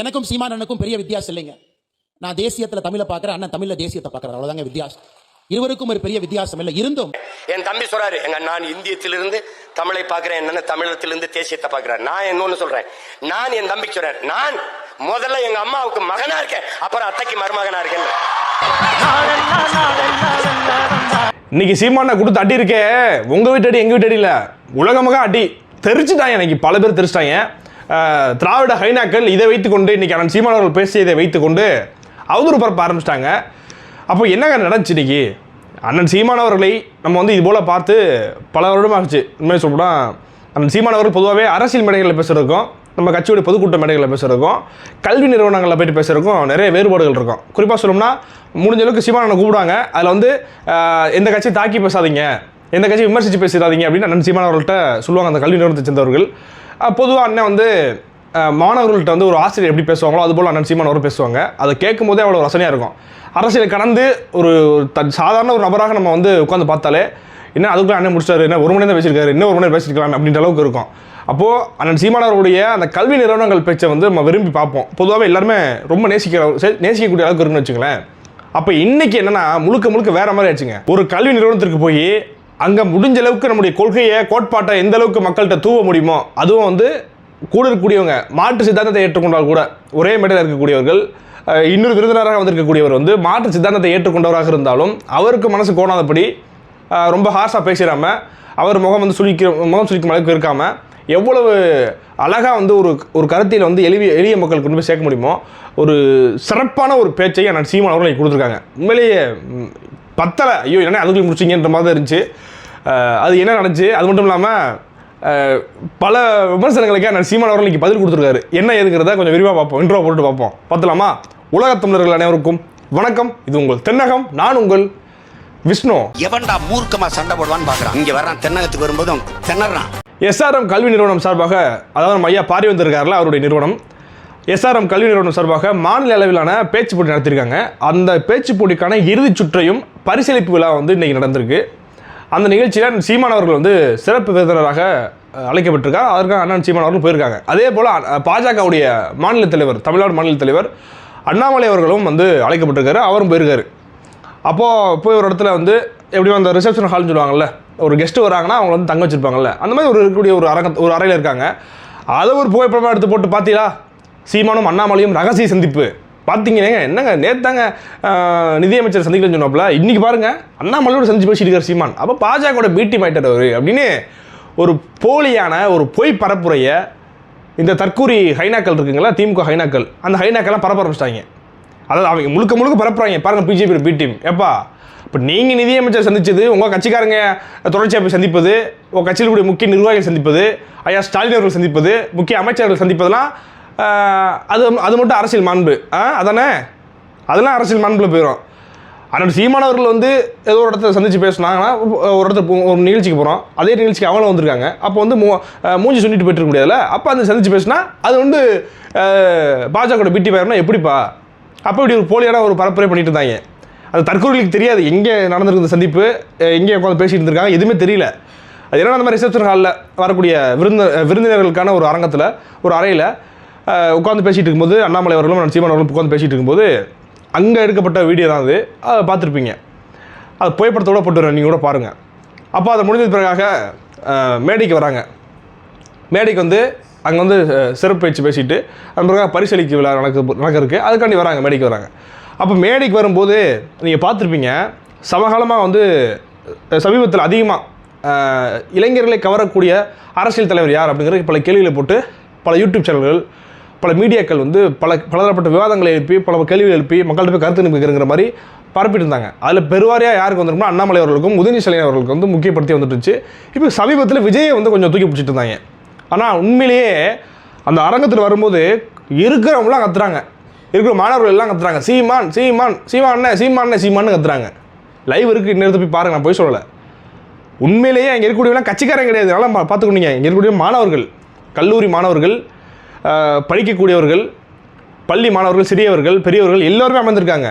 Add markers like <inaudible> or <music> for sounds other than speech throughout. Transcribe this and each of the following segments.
எனக்கும் சீமானனுக்கும் பெரிய வித்தியாசம் இல்லைங்க. நான் தேசியத்துல தமிழை பார்க்கறேன் அண்ணன் தமிழ்ல தேசியத்தை பார்க்கறேன் அவ்வளவுதாங்க வித்தியாசம். இருவருக்கும் ஒரு பெரிய வித்தியாசம் இல்லை. இருந்தும் என் தம்பி சொல்றாரு எங்க நான் இந்தியத்திலிருந்து தமிழை பார்க்கிறேன் என்னன்னு தமிழகத்திலிருந்து தேசியத்தை பார்க்கிறேன் நான் இன்னொன்னு சொல்றேன். நான் என் தம்பிக்கு சொல்றேன். நான் முதல்ல எங்க அம்மாவுக்கு மகனா இருக்கேன். அப்புறம் அத்தைக்கு மருமகனா இருக்கேன். இன்னைக்கு சீமானை கொடுத்து அடி இருக்கே. உங்க வீட்டு அடி எங்க வீட்டு அடி இல்ல உலகமாக அடி. தெரிச்சுட்டாங்க இன்னைக்கு பல பேர் தெரிச்சிட்டாங்க திராவிட ஹைனாக்கள் இதை வைத்துக்கொண்டு இன்றைக்கி அண்ணன் சீமான் அவர்கள் பேசியதை வைத்துக்கொண்டு அவதூறு பரப்ப ஆரம்பிச்சிட்டாங்க. அப்போ என்னங்க நடந்துச்சு இன்றைக்கி அண்ணன் சீமான் அவர்களை நம்ம வந்து இது போல் பார்த்து பல வருடமாகச்சு. உண்மையை சொல்லப்போனா அண்ணன் சீமான் அவர்கள் பொதுவாகவே அரசியல் மேடைகளில் பேசுறதுக்கும் நம்ம கட்சியோட பொதுக்கூட்ட மேடைகளில் பேசுறதுக்கும் கல்வி நிறுவனங்களில் போயிட்டு பேசுறதுக்கும் நிறைய வேறுபாடுகள் இருக்கும். குறிப்பாக சொல்லணும்னா முடிஞ்ச அளவுக்கு சீமானனை கூப்பிடுவாங்க அதில் வந்து எந்த கட்சியை தாக்கி பேசாதீங்க எந்த கட்சியை விமர்சித்து பேசிடாதீங்க அப்படின்னு அண்ணன் சீமான் அவர்கள்ட்ட சொல்லுவாங்க அந்த கல்வி நிறுவனத்தை சேர்ந்தவர்கள். பொதுவாக அண்ணன் வந்து மாணவர்கள்ட்ட வந்து ஒரு ஆசிரியர் எப்படி பேசுவாங்களோ அதுபோல் அண்ணன் சீமான் அவர்கள் பேசுவாங்க. அதை கேட்கும் போதே அவ்வளோ ரசனையாக இருக்கும். அரசியலை கடந்து ஒரு த- சாதாரண ஒரு நபராக நம்ம வந்து உட்காந்து பார்த்தாலே என்ன அதுக்குள்ள அண்ணன் முடிச்சாரு என்ன ஒரு மணி தான் பேசியிருக்காரு இன்னும் ஒரு மணி பேசியிருக்கலாம் அப்படின்ற அளவுக்கு இருக்கும். அப்போது அண்ணன் சீமானவருடைய அந்த கல்வி நிறுவனங்கள் பேச்சை வந்து நம்ம விரும்பி பார்ப்போம். பொதுவாகவே எல்லாருமே ரொம்ப நேசிக்கிற நேசிக்கக்கூடிய அளவுக்கு இருக்குன்னு வச்சுங்களேன் அப்போ இன்றைக்கி என்னென்னா முழுக்க முழுக்க வேறு மாதிரி ஆச்சுங்க ஒரு கல்வி நிறுவனத்திற்கு போய் அங்கே முடிஞ்ச அளவுக்கு நம்முடைய கொள்கையை கோட்பாட்டை எந்த அளவுக்கு மக்கள்கிட்ட தூவ முடியுமோ அதுவும் வந்து கூட இருக்கக்கூடியவங்க மாற்று சித்தாந்தத்தை ஏற்றுக்கொண்டால் கூட ஒரே மேடையில் இருக்கக்கூடியவர்கள் இன்னொரு விருந்தினராக வந்திருக்கக்கூடியவர் வந்து மாற்று சித்தாந்தத்தை ஏற்றுக்கொண்டவராக இருந்தாலும் அவருக்கு மனசு கோணாதபடி ரொம்ப ஹார்ஷாக பேசிடாம அவர் முகம் வந்து சுழிக்கிற முகம் சுழிக்கும் அளவுக்கு இருக்காமல் எவ்வளவு அழகாக வந்து ஒரு ஒரு கருத்தில் வந்து எளிய எளிய மக்களுக்கு கொண்டு போய் சேர்க்க முடியுமோ ஒரு சிறப்பான ஒரு பேச்சையும் நான் சீமான் அவர்களை கொடுத்துருக்காங்க. உண்மையிலேயே பத்தலை. ஐயோ என்ன அதுக்குள்ளே முடிச்சிங்கன்ற மாதிரி தான் இருந்துச்சு. அது என்ன நடந்துச்சு? அது மட்டும் இல்லாமல் பல விமர்சனங்களுக்கே நான் சீமான் அவர்கள் இன்னைக்கு பதில் கொடுத்துருக்காரு. என்ன ஏதுங்கிறத கொஞ்சம் விரிவாக பார்ப்போம். இன்ட்ரோ போட்டு பார்ப்போம். பார்த்தலாமா உலகத் தமிழர்கள் அனைவருக்கும் வணக்கம். இது உங்கள் தென்னகம் நான் உங்கள் விஷ்ணு. எவன்டா மூர்க்கமா சண்டை போடுவான்னு பாக்குறான். இங்க வர்றான் தென்னகத்துக்கு வரும்போதும் திணறான். எஸ்ஆர்எம் கல்வி நிறுவனம் சார்பாக அதாவது நம்ம ஐயா பாரி வந்திருக்காருல அவருடைய நிறுவனம். எஸ்ஆர்எம் கல்வி நிறுவனம் சார்பாக மாநில அளவிலான பேச்சு போட்டி நடத்தியிருக்காங்க. அந்த பேச்சு போட்டிக்கான இறுதிச் சுற்றையும் பரிசீலிப்பு விழா வந்து இன்றைக்கி நடந்திருக்கு. அந்த நிகழ்ச்சியில் சீமான் அவர்கள் வந்து சிறப்பு விருந்தினராக அழைக்கப்பட்டிருக்கார் அதற்காக அண்ணன் சீமான் அவர்கள் போயிருக்காங்க. அதே போல் பாஜகவுடைய மாநில தலைவர் தமிழ்நாடு மாநில தலைவர் அண்ணாமலை அவர்களும் வந்து அழைக்கப்பட்டிருக்காரு. அவரும் போயிருக்காரு. அப்போது போய் ஒரு இடத்துல வந்து எப்படியும் அந்த ரிசப்ஷன் ஹால்னு சொல்லுவாங்கல்ல ஒரு கெஸ்ட் வராங்கன்னா அவங்க வந்து தங்க வச்சுருப்பாங்கல்ல. அந்த மாதிரி ஒரு இருக்கக்கூடிய ஒரு அரங்க ஒரு அறையில் இருக்காங்க. அதை ஒரு புகைப்படமாக எடுத்து போட்டு பார்த்தீங்களா? சீமானும் அண்ணாமலையும் ரகசிய சந்திப்பு. பார்த்தீங்கன்னா என்னங்க நேத்தாங்க நிதியமைச்சர் சந்திக்கலன்னு சொன்னப்பல இன்றைக்கி பாருங்க அண்ணாமலையோட சந்திச்சு பேசிட்டு இருக்கார் சீமான். அப்போ பாஜகவோட பீட்டி மாயிட்டார் அவர். அப்படின்னு ஒரு போலியான ஒரு பொய் பரப்புரையை இந்த தற்கூரி ஹைனாக்கள் இருக்குங்களா திமுக ஹைனாக்கள் அந்த ஹைனாக்கெல்லாம் பரப்ப ஆரம்பிச்சிட்டாங்க. அதாவது அவங்க முழுக்க முழுக்க பரப்புறாங்க. பாருங்கள் பிஜேபி பி டீம் எப்பா இப்போ நீங்கள் நிதியமைச்சர் சந்திச்சது உங்கள் கட்சிக்காரங்க தொடர்ச்சியாக போய் சந்திப்பது உங்கள் கட்சியில் கூடிய முக்கிய நிர்வாகிகள் சந்திப்பது ஐயா ஸ்டாலின் அவர்கள் சந்திப்பது முக்கிய அமைச்சர்கள் சந்திப்பதெல்லாம் அது அது மட்டும் அரசியல் மாண்பு. ஆ அதானே? அதெல்லாம் அரசியல் மாண்பில் போயிடும் ஆனால் சீமானவர்கள் வந்து ஏதோ ஒரு இடத்துல சந்திச்சு பேசினாங்கன்னா ஒரு இடத்துல ஒரு நிகழ்ச்சிக்கு போகிறோம் அதே நிகழ்ச்சிக்கு அவங்களும் வந்திருக்காங்க. அப்போ வந்து மூ மூஞ்சி சொல்லிட்டு போயிட்டு இருக்க முடியாதுல்ல? அப்போ அந்த சந்திச்சு பேசினா அது வந்து பாஜகோட பிட்டி பேர்னா எப்படிப்பா? அப்போ இப்படி ஒரு போலியான ஒரு பரப்புரை பண்ணிட்டு இருந்தாங்க. அது தற்கொலைகளுக்கு தெரியாது. எங்கே நடந்திருந்த சந்திப்பு? எங்கே உட்காந்து பேசிட்டு இருந்திருக்காங்க? எதுவுமே தெரியல. அது என்ன அந்த மாதிரி ரிசப்ஷன் ஹாலில் வரக்கூடிய விருந்த விருந்தினர்களுக்கான ஒரு அரங்கத்தில் ஒரு அறையில் உட்காந்து பேசிகிட்டு இருக்கும்போது அண்ணாமலை அவர்களும் நான் சீமான் அவர்களும் உட்காந்து பேசிகிட்டு இருக்கும்போது அங்கே எடுக்கப்பட்ட வீடியோ தான் அது. அதை பார்த்துருப்பீங்க. அது புகைப்படத்தோட போட்டு நீங்கள் கூட பாருங்கள் அப்போ அதை முடிஞ்சது பிறகாக மேடைக்கு வராங்க. மேடைக்கு வந்து அங்கே வந்து சிறப்பு பேச்சு பேசிட்டு அதன் பிறகு பரிசளிக்க விழா நடக்க நடக்கிறதுக்கு அதுக்காண்டி வராங்க மேடைக்கு வராங்க. அப்போ மேடைக்கு வரும்போது நீங்கள் பார்த்துருப்பீங்க சமகாலமாக வந்து சமீபத்தில் அதிகமாக இளைஞர்களை கவரக்கூடிய அரசியல் தலைவர் யார் அப்படிங்கிறது பல கேள்விகளை போட்டு பல யூடியூப் சேனல்கள் பல மீடியாக்கள் வந்து பல பலதரப்பட்ட விவாதங்களை எழுப்பி பல கேள்விகள் எழுப்பி மக்கள்கிட்ட போய் கருத்து நிற்கிறங்கிற மாதிரி பரப்பிட்டு இருந்தாங்க. அதில் பெருவாரியாக யாருக்கு வந்திருக்குன்னா அண்ணாமலை அவர்களுக்கும் உதயநிதி அவர்களுக்கு வந்து முக்கியப்படுத்தி வந்துட்டுச்சு இப்போ சமீபத்தில் விஜயை வந்து கொஞ்சம் தூக்கி பிடிச்சிட்டு இருந்தாங்க. ஆனால் உண்மையிலேயே அந்த அரங்கத்தில் வரும்போது இருக்கிறவங்களாம் கத்துறாங்க. இருக்கிற மாணவர்கள் எல்லாம் கத்துறாங்க. சீமான் சீமான் சீமான் அண்ணன் சீமான் அண்ணன் சீமான்னு கத்துறாங்க. லைவ் இருக்குது இன்னொருத்த போய் பாருங்க நான் போய் சொல்லலை. உண்மையிலேயே அங்கே இருக்கக்கூடியவெல்லாம் கட்சிக்காரங்க கிடையாது. நல்லா பா- பார்த்துக்கணுங்க இங்கே இருக்கக்கூடிய மாணவர்கள் கல்லூரி மாணவர்கள் படிக்கக்கூடியவர்கள் பள்ளி மாணவர்கள் சிறியவர்கள் பெரியவர்கள் எல்லோருமே அமர்ந்திருக்காங்க.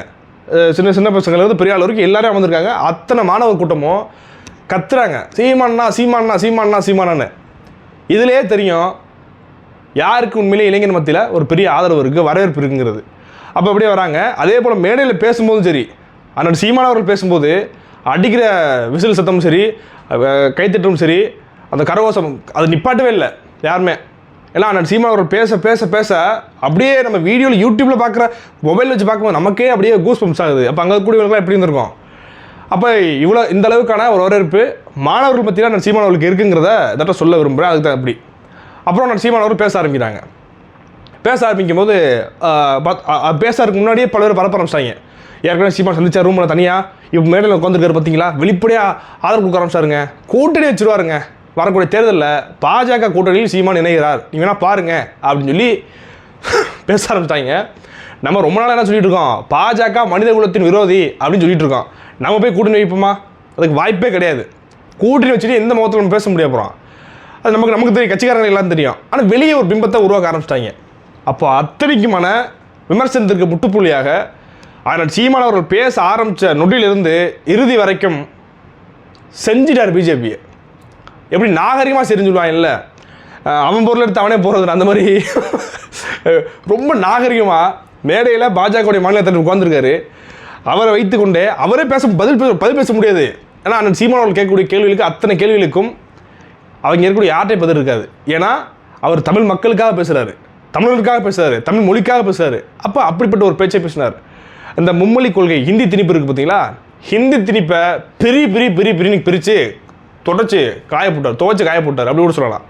சின்ன சின்ன பசங்கள்லேருந்து பெரிய ஆள் வரைக்கும் எல்லாரும் அமர்ந்திருக்காங்க. அத்தனை மாணவர் கூட்டமும் கத்துறாங்க. சீமானா சீமானா சீமானா சீமானான்னு இதிலே தெரியும் யாருக்கு உண்மையிலே இளைஞர் மத்தியில் ஒரு பெரிய ஆதரவு இருக்குது வரவேற்பு இருக்குங்கிறது. அப்போ அப்படியே வராங்க. அதே போல் மேடையில் பேசும்போதும் சரி. அண்ணன் சீமான் அவர்கள் பேசும்போது அடிக்கிற விசில் சத்தமும் சரி கைத்தட்டமும் சரி அந்த கரகோசம் அது நிப்பாட்டவே இல்லை யாருமே. ஏன்னா நான் சீமா அவர்கள் பேச பேச பேச அப்படியே நம்ம வீடியோவில் யூடியூப்பில் பார்க்குற மொபைல் வச்சு பார்க்கும்போது நமக்கே அப்படியே கூஸ் பம்ப்ஸ் ஆகுது. அப்போ அங்கே கூடியவங்களாம் எப்படி இருந்திருக்கும்? அப்போ இவ்வளோ இந்த அளவுக்கான ஒரு வரவேற்பு மாணவர்கள் பற்றினா நான் சீமான் அவர்களுக்கு இருக்குங்கிறத இதட்ட சொல்ல விரும்புகிறேன் அதுக்கு தான் அப்படி. அப்புறம் நான் சீமான் அவர்கள் பேச ஆரம்பிக்கிறாங்க. பேச ஆரம்பிக்கும் போது பேசுறதுக்கு முன்னாடியே பல பேர் பரப்ப ஆரம்பிச்சிட்டாங்க. ஏற்கனவே சீமான் சந்திச்சா ரூமில் தனியாக இப்போ மேடையில் உட்காந்துருக்காரு பார்த்தீங்களா வெளிப்படையாக ஆதரவு கொடுக்க ஆரம்பிச்சாருங்க. கூட்டணி வச்சிருவாருங்க. வரக்கூடிய தேர்தலில் பாஜக கூட்டணியில் சீமான் இணைகிறார். நீங்கள் வேணால் பாருங்கள் அப்படின்னு சொல்லி <laughs> பேச ஆரம்பிச்சிட்டாங்க. நம்ம ரொம்ப நாளாக என்ன சொல்லிட்டு இருக்கோம்? பாஜக மனித குலத்தின் விரோதி அப்படின்னு சொல்லிட்டு இருக்கோம். நம்ம போய் கூட்டணி வைப்போமா? அதுக்கு வாய்ப்பே கிடையாது. கூட்டணி வச்சுட்டு எந்த முகத்தில் நம்ம பேச முடிய போகிறோம் அது நமக்கு நமக்கு தெரியும். கட்சிக்காரங்க எல்லாம் தெரியும். ஆனால் வெளியே ஒரு பிம்பத்தை உருவாக்க ஆரம்பிச்சிட்டாங்க. அப்போ அத்தனைக்குமான விமர்சனத்திற்கு முட்டுப்புள்ளியாக ஆனால் சீமான் அவர்கள் பேச ஆரம்பித்த நொடியிலிருந்து இறுதி வரைக்கும் செஞ்சிட்டார் பிஜேபியை. எப்படி நாகரிகமாக செஞ்சுடுவான் இல்லை அவன் பொருள் எடுத்து அவனே போகிறது அந்த மாதிரி. <laughs> ரொம்ப நாகரிகமாக மேடையில் பாஜகவுடைய மாநில தலைவர் உட்காந்துருக்காரு அவரை வைத்துக்கொண்டே அவரே பேச பதில் பேச பதில் பேச முடியாது. ஏன்னா அண்ணன் சீமான் அவர்கள் கேட்கக்கூடிய கேள்விகளுக்கு அத்தனை கேள்விகளுக்கும் அவங்க இருக்கக்கூடிய யார்ட்டே பதில் இருக்காது. ஏன்னா அவர் தமிழ் மக்களுக்காக பேசுகிறாரு தமிழர்களுக்காக பேசுகிறாரு தமிழ் மொழிக்காக பேசுகிறாரு அப்போ அப்படிப்பட்ட ஒரு பேச்சை பேசினார். அந்த மும்மொழி கொள்கை ஹிந்தி திணிப்பு இருக்குது பார்த்தீங்களா ஹிந்தி திணிப்பை பெரிய பெரிய பெரிய பிரின்னு பிரித்து தொடச்சி காயப்பட்டார் துவைச்சு அப்படி கூட சொல்லலாம்.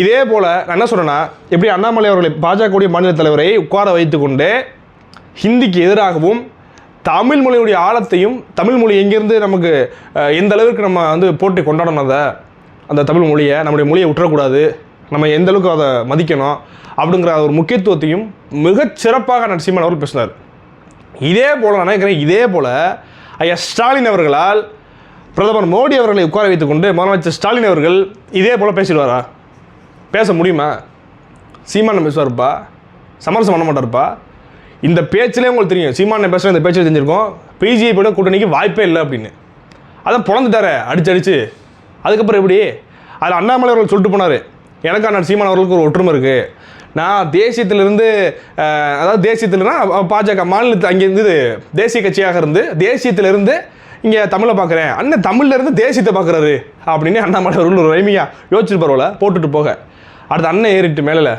இதே போல் நான் என்ன சொல்கிறேன்னா எப்படி அண்ணாமலை அவர்களை பாஜகவுடைய மாநில தலைவரை உட்கார வைத்துக்கொண்டு ஹிந்திக்கு எதிராகவும் தமிழ் மொழியுடைய ஆழத்தையும் தமிழ் மொழி எங்கேருந்து நமக்கு எந்த அளவுக்கு நம்ம வந்து போட்டி கொண்டாடணும் அதை அந்த தமிழ் மொழியை நம்முடைய மொழியை விட்டுறக்கூடாது நம்ம எந்த அளவுக்கு அதை மதிக்கணும் அப்படிங்கிற ஒரு முக்கியத்துவத்தையும் மிகச்சிறப்பாக நரசிம்மன் அவர்கள் பேசினார். இதே போல் நான் நினைக்கிறேன் இதே போல் ஐயா ஸ்டாலின் அவர்களால் பிரதமர் மோடி அவர்களை உட்கார வைத்துக்கொண்டு முதலமைச்சர் ஸ்டாலின் அவர்கள் இதே போல் பேசிடுவாரா? பேச முடியுமா? சீமான பேசுவார்ப்பா? சமரசம் பண்ண மாட்டார்ப்பா? இந்த பேச்சிலே உங்களுக்கு தெரியும். சீமான பேசுகிற இந்த பேச்சில் தெரிஞ்சிருக்கோம். பிஜேபியோட கூட்டணிக்கு வாய்ப்பே இல்லை அப்படின்னு. அதான் பிறந்துட்டாரே அடிச்சு அடிச்சு. அதுக்கப்புறம் எப்படி? அதில் அண்ணாமலை அவர்கள் சொல்லிட்டு போனார். எனக்கு அண்ணன் சீமான் அவர்களுக்கு ஒரு ஒற்றுமை இருக்குது நான் தேசியத்திலிருந்து அதாவது தேசியத்தில்னா பாஜக மாநிலத்து அங்கேருந்து தேசிய கட்சியாக இருந்து தேசியத்திலிருந்து இங்கே தமிழை பார்க்குறேன். அண்ணன் தமிழ்ல இருந்து தேசியத்தை பார்க்குறாரு. அப்படின்னு அண்ணாமலை அவர்கள் ஒரு ரைமியாக யோசிச்சு பரவாயில்ல போட்டுட்டு போக. அடுத்து அண்ணன் ஏறிட்டு மேலே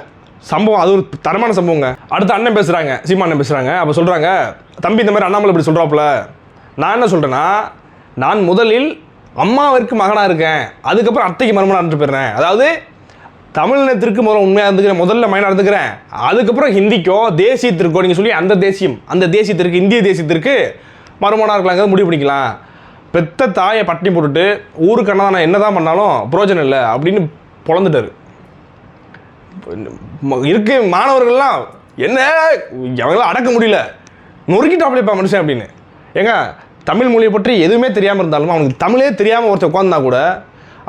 சம்பவம் அது ஒரு தரமான சம்பவங்க. அடுத்து அண்ணன் பேசுகிறாங்க சீமா அண்ணன் பேசுகிறாங்க அப்போ சொல்கிறாங்க தம்பி இந்த மாதிரி அண்ணாமலை இப்படி சொல்கிறாப்புல நான் என்ன சொல்கிறேன்னா நான் முதலில் அம்மாவிற்கு மகனாக இருக்கேன். அதுக்கப்புறம் அத்தைக்கு மருமனாக இருந்து போயிடுறேன். அதாவது தமிழினத்திற்கு முதல்ல உண்மையாக இருந்துக்கிறேன். முதல்ல மைனாக இருந்துக்கிறேன். அதுக்கப்புறம் ஹிந்திக்கோ தேசியத்திற்கோ நீங்கள் சொல்லி அந்த தேசியம் அந்த தேசியத்திற்கு இந்திய தேசியத்திற்கு மருமனாக இருக்கலாங்கிறது முடிவு பண்ணிக்கலாம். பெத்த தாயை பட்டினி போட்டுட்டு ஊருக்கு அண்ணா என்ன தான் பண்ணாலும் புரோஜனம் இல்லை அப்படின்னு பொழந்துட்டாரு. இருக்கு மாணவர்கள்லாம் என்ன? அவங்களாம் அடக்க முடியல. நொறுக்கிட்டாப்லேப்பா மனுஷன் அப்படின்னு. ஏங்க தமிழ் மொழியை பற்றி எதுவுமே தெரியாமல் இருந்தாலும் அவனுக்கு தமிழே தெரியாமல் ஒருத்தர் உட்காந்துனா கூட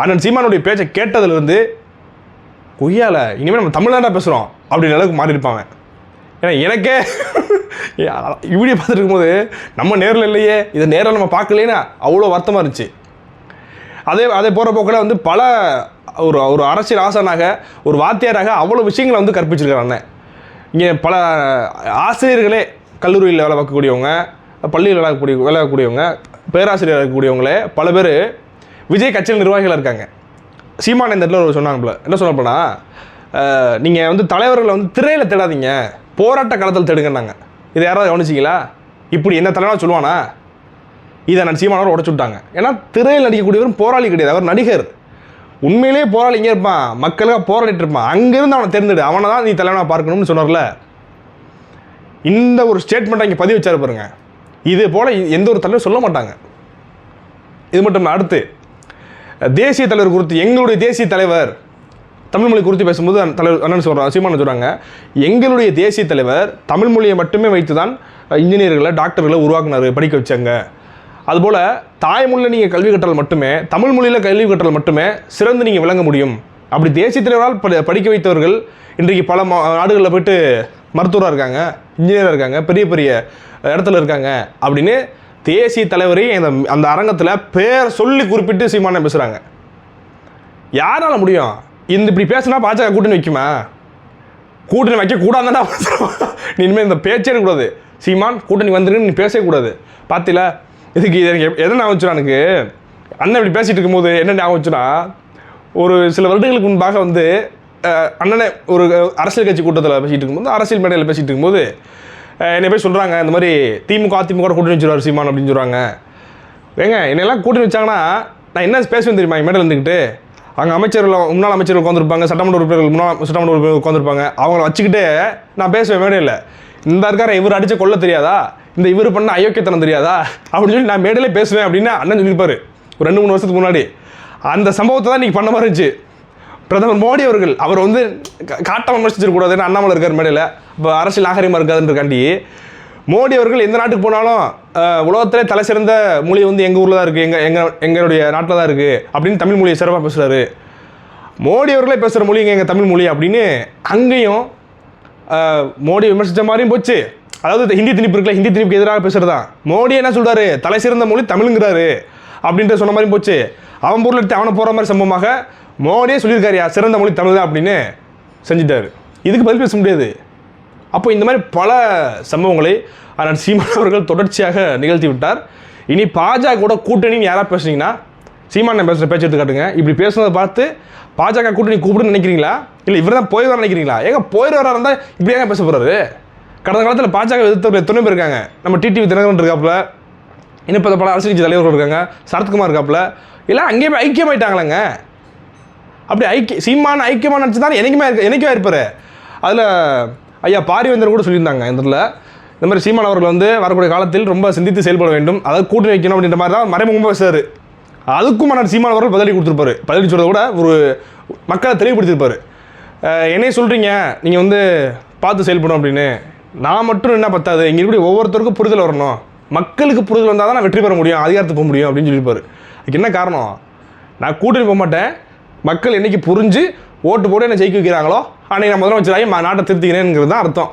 அண்ணன் சீமானுடைய பேச்சை கேட்டதுலேருந்து கொய்யால இனிமேல் நம்ம தமிழ்நாடா பேசுகிறோம் அப்படின்ற அளவுக்கு மாறியிருப்பாங்க ஏன்னா எனக்கே வீடியோ பார்த்துட்டு இருக்கும்போது நம்ம நேரில் இல்லையே இதை நேரில் நம்ம பார்க்கலைன்னா அவ்வளோ வருத்தமாக இருந்துச்சு. அதே அதே போகிற போக்கில் வந்து பல ஒரு ஒரு அரசியல் ஆசானாக ஒரு வாத்தியாராக அவ்வளோ விஷயங்களை வந்து கற்பிச்சிருக்கிறாங்க இங்கே பல ஆசிரியர்களே கல்லூரியில் வேலை பார்க்கக்கூடியவங்க பள்ளியில் வேலை கூடிய வேலை பார்க்கக்கூடியவங்க பேராசிரியர் இருக்கக்கூடியவங்களே பல பேர் விஜய் கட்சியில் நிர்வாகிகளாக இருக்காங்க. சீமானந்தரில் ஒரு சொன்னாங்க என்ன சொல்லப்போனால் நீங்கள் வந்து தலைவர்களை வந்து திரையில் தேடாதீங்க. போராட்ட களத்தில் தேடுங்கன்னாங்க. இதை யாராவது கவனிச்சிங்களா இப்படி என்ன தலைவராக சொல்லுவானா? இதை நான் சீமானவர் உடச்சு விட்டாங்க. ஏன்னா திரையில் நடிக்கக்கூடியவரும் போராளி கிடையாது. அவர் நடிகர். உண்மையிலேயே போராளி இங்கே இருப்பான். மக்களுக்காக போராடிட்டு இருப்பான். அங்கேருந்து அவனை தேர்ந்தெடு. அவனை தான் நீ தலைவனாக பார்க்கணும்னு சொன்னார்ல. இந்த ஒரு ஸ்டேட்மெண்ட்டை இங்கே பதிவு வச்சாரு பாருங்க. இது போல் எந்த ஒரு தலைவரும் சொல்ல மாட்டாங்க. இது மட்டும் அடுத்து. தேசிய தலைவர் குறித்து எங்களுடைய தேசிய தலைவர் தமிழ் மொழி குறித்து பேசும்போது தலைவர் அண்ணன் சொல்கிறாங்க சீமான் சொல்கிறாங்க எங்களுடைய தேசிய தலைவர் தமிழ் மொழியை மட்டுமே வைத்து தான் இன்ஜினியர்களை டாக்டர்களை உருவாக்குனாரு படிக்க வச்சாங்க. அதுபோல் தாய்மொழியில் நீங்கள் கல்வி கற்றால் மட்டுமே தமிழ் மொழியில் கல்வி கற்றல் மட்டுமே சிறந்து நீங்கள் விளங்க முடியும். அப்படி தேசிய தலைவரால் படி- படிக்க வைத்தவர்கள் இன்றைக்கு பல மா- நாடுகளில் போயிட்டு மருத்துவராக இருக்காங்க இன்ஜினியராக இருக்காங்க பெரிய பெரிய இடத்துல இருக்காங்க அப்படின்னு தேசிய தலைவரை அந்த அந்த அரங்கத்தில் பேர் சொல்லி குறிப்பிட்டு சீமானம் பேசுகிறாங்க யாரால முடியும்? இந்த இப்படி பேசுனா பாஜக கூட்டணி வைக்குமா? கூட்டணி வைக்க கூடாதுன்னா நீ இனிமேல் இந்த பேச்சே கூடாது சீமான் கூட்டணி வந்துருன்னு நீ பேசவே கூடாது. பார்த்தில இதுக்கு இது எனக்கு எதை ஞாபகம் எனக்கு அண்ணன் இப்படி பேசிட்டு இருக்கும்போது என்ன ஞாபகம் வச்சுனா ஒரு சில வருடங்களுக்கு முன்பாக வந்து அண்ணனை ஒரு அரசியல் கட்சி கூட்டத்தில் பேசிட்டு இருக்கும்போது அரசியல் மேடையில் பேசிட்டு இருக்கும்போது என்னை போய் சொல்கிறாங்க இந்த மாதிரி திமுக அதிமுக கூட்டணி வச்சிருவார் சீமான் அப்படின்னு சொல்கிறாங்க ஏங்க என்னெல்லாம் கூட்டணி வச்சாங்கன்னா நான் என்ன பேசுவேன் தெரியுமா என் மேடையில் இருந்துக்கிட்டு அங்கே அமைச்சர்கள் முன்னாள் அமைச்சர்கள் உட்காந்துருப்பாங்க சட்டமன்ற உறுப்பினர்கள் முன்னாள் சட்டமன்ற உறுப்பினர்கள் உட்காந்துருப்பாங்க அவங்கள வச்சுக்கிட்டே நான் பேசுவேன் மேடையில். இந்த இருக்கார இவர் அடித்த கொல்ல தெரியாதா? இந்த இவர் பண்ண அயோக்கியத்தனம் தெரியாதா? அப்படின்னு சொல்லி நான் மேடையிலே பேசுவேன் அப்படின்னு அண்ணன் சொல்லியிருப்பார். ஒரு ரெண்டு மூணு வருஷத்துக்கு முன்னாடி. அந்த சம்பவத்தை தான் நீங்கள் பண்ண மாதிரி இருந்துச்சு. பிரதமர் மோடி அவர்கள் அவர் வந்து கா- காட்டாம விமர்சிச்சிருக்கூடாதுன்னு அண்ணாமலை இருக்கார் மேடையில். இப்போ அரசியல் நாகரிகமாக இருக்காதுன்றக்காண்டி மோடி அவர்கள் எந்த நாட்டுக்கு போனாலும் உலகத்திலே தலை சிறந்த மொழி வந்து எங்கள் ஊரில் தான் இருக்குது எங்கள் எங்கள் எங்களுடைய நாட்டில் தான் இருக்குது அப்படின்னு தமிழ் மொழியை சிறப்பாக பேசுகிறாரு மோடி அவர்களே பேசுகிற மொழி எங்கள் தமிழ் மொழி அப்படின்னு அங்கேயும் மோடி விமர்சித்த மாதிரியும் போச்சு. அதாவது ஹிந்தி திணிப்பு இருக்குல்ல ஹிந்தி திணிப்புக்கு எதிராக பேசுகிறதா மோடி என்ன சொல்கிறாரு தலை சிறந்த மொழி தமிழுங்கிறாரு அப்படின்ட்டு சொன்ன மாதிரியும் போச்சு. அவன் பொருள் எடுத்து அவனை போகிற மாதிரி சம்பவமாக மோடியே சொல்லியிருக்காருயா சிறந்த மொழி தமிழ் தான் அப்படின்னு செஞ்சிட்டாரு. இதுக்கு பதில் பேச முடியாது. அப்போ இந்த மாதிரி பல சம்பவங்களை அண்ணன் சீமான் அவர்கள் தொடர்ச்சியாக நிகழ்த்தி விட்டார். இனி பாஜக கூட கூட்டணின்னு யாராக பேசுனீங்கன்னா சீமான் பேசுகிற பேச்சு எடுத்து காட்டுங்க. இப்படி பேசுனதை பார்த்து பாஜக கூட்டணி கூப்பிடுன்னு நினைக்கிறீங்களா? இல்லை இவர் தான் போய் நினைக்கிறீங்களா? ஏங்க போய் இருந்தால் இப்படி ஏங்க பேச போகிறாரு கடந்த காலத்தில் பாஜக எதிர்த்து எத்தனை பேர் இருக்காங்க? நம்ம டிடிவி தினகரன் இருக்காப்புல இன்னும் இப்போ பல அரசியல் கட்சி தலைவர்கள் இருக்காங்க சரத்குமார் இருக்காப்புல எல்லாம் அங்கேயே போய் ஐக்கியமாயிட்டாங்களேங்க. அப்படி ஐக்கிய சீமான ஐக்கியமாக நினச்சி தான் என்னைக்குமே இருக்க என்னைக்குமே இருப்பார். அதில் ஐயா பாரிவேந்தர் கூட சொல்லியிருந்தாங்க இந்த இடத்துல. இந்த மாதிரி சீமான் அவர்கள் வந்து வரக்கூடிய காலத்தில் ரொம்ப சிந்தித்து செயல்பட வேண்டும். அதாவது கூட்டணி வைக்கணும் அப்படின்ற மாதிரி தான் மறைமுகமாக பேசுறாரு அதுக்கும் மன்னர் சீமான் அவர்கள் பதிலடி கொடுத்துருப்பாரு. பதிலடி சொல்கிறத விட ஒரு மக்களை தெளிவுபடுத்தியிருப்பாரு. என்னையே என்னைய சொல்கிறீங்க நீங்கள் வந்து பார்த்து செயல்படும் அப்படின்னு. நான் மட்டும் என்ன பத்தாது. இங்கே இப்படி ஒவ்வொருத்தருக்கும் புரிதல் வரணும். மக்களுக்கு புரிதல் வந்தால் தான் நான் வெற்றி பெற முடியும் அதிகாரத்துக்கு போக முடியும் அப்படின்னு சொல்லியிருப்பார். அதுக்கு என்ன காரணம்? நான் கூட்டணி போக மாட்டேன். மக்கள் என்றைக்கு புரிஞ்சு ஓட்டு போட்டு என்ன ஜெயிக்க வைக்கிறாங்களோ அன்றைக்கி நான் முதலமைச்சராகி ம- நாட்டை திருத்திக்கிறேங்கிறது தான் அர்த்தம்.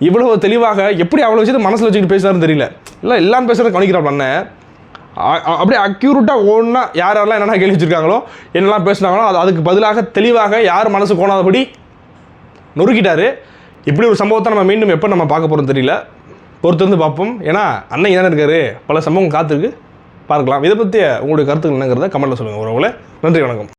இவ்வளோ தெளிவாக எப்படி அவ்வளோ விஷயத்தை மனசில் வச்சுக்கிட்டு பேசுறாருன்னு தெரியல. இல்லை எல்லாம் பேசுகிறத கவனிக்கிறான் அண்ணன் அப்படியே அக்யூரட்டாக ஒன்றா யார் யாரெல்லாம் என்னென்ன கேள்வி வச்சுருக்காங்களோ என்னெல்லாம் பேசுனாங்களோ அது அதுக்கு பதிலாக தெளிவாக யார் மனசு கோணாதபடி நொறுக்கிட்டார். இப்படி ஒரு சம்பவத்தை நம்ம மீண்டும் எப்போ நம்ம பார்க்க போகிறோம் தெரியல. பொறுத்து வந்து பார்ப்போம். ஏன்னா அண்ணன் தானே இருக்காரு. பல சம்பவம் காத்திருக்கு. பார்க்கலாம். இதை பற்றி உங்களுடைய கருத்துக்கள் என்னங்கிறத கமெண்ட்டில் சொல்லுங்கள் உறவுகளே நன்றி வணக்கம்.